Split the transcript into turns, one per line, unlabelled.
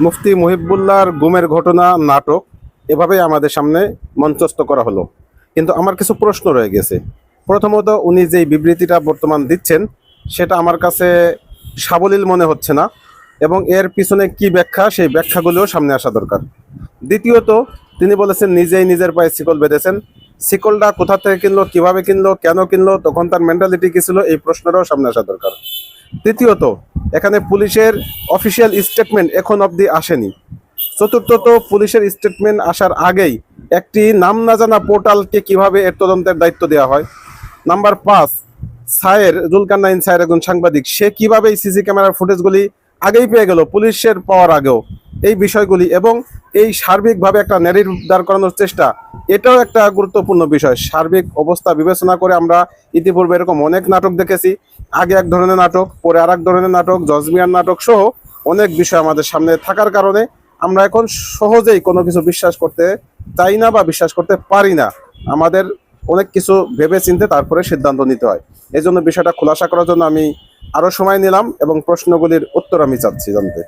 মুফতি মুহিবুল্লাহর গুমের ঘটনা, নাটক, এভাবেই আমাদের সামনে মঞ্চস্থ করা হলো। কিন্তু আমার কিছু প্রশ্ন রয়ে গেছে। প্রথমত, উনি যেই বিবৃতিটা বর্তমান দিচ্ছেন, সেটা আমার কাছে সাবলীল মনে হচ্ছে না এবং এর পিছনে কি ব্যাখ্যা, সেই ব্যাখ্যাগুলোও সামনে আসা দরকার। দ্বিতীয়ত, তিনি বলেছেন, নিজেই নিজের পায়ে শিকল বেঁধেছেন। শিকলটা কোথা থেকে কিনলো, কীভাবে কিনলো, কেন কিনলো, তখন তার মেন্টালিটি কি ছিল, এই প্রশ্নটাও সামনে আসা দরকার। তৃতীয়ত এখানে পুলিশের অফিসিয়াল স্টেটমেন্ট এখন অবধি আসেনি। চতুর্থত পুলিশের স্টেটমেন্ট আসার আগেই একটি নাম না জানা পোর্টালকে কীভাবে এর তদন্তের দায়িত্ব দেওয়া হয়? নাম্বার পাঁচ, সায়ের জুলকান্নাইন সায়ের একজন সাংবাদিক, সে কীভাবে এই সিসি ক্যামেরার ফুটেজগুলি আগেই পেয়ে গেল পুলিশের পাওয়ার আগেও? এই বিষয়গুলি এবং এই সার্বিকভাবে একটা ন্যারেটিভ দাঁড় করানোর চেষ্টা এটাও একটা গুরুত্বপূর্ণ বিষয়। সার্বিক অবস্থা বিবেচনা করে আমরা ইতিপূর্বে এরকম অনেক নাটক দেখেছি। আগে এক ধরনের নাটক, পরে আর ধরনের নাটক, জজমিয়ার নাটক সহ অনেক বিষয় আমাদের সামনে থাকার কারণে আমরা এখন সহজেই কোনো কিছু বিশ্বাস করতে চাই না বা বিশ্বাস করতে পারি না। আমাদের অনেক কিছু ভেবে চিনতে তারপরে সিদ্ধান্ত নিতে হয়। এই জন্য বিষয়টা খোলাসা করার জন্য আমি আরও সময় নিলাম এবং প্রশ্নগুলির উত্তর আমি চাচ্ছি জানতে।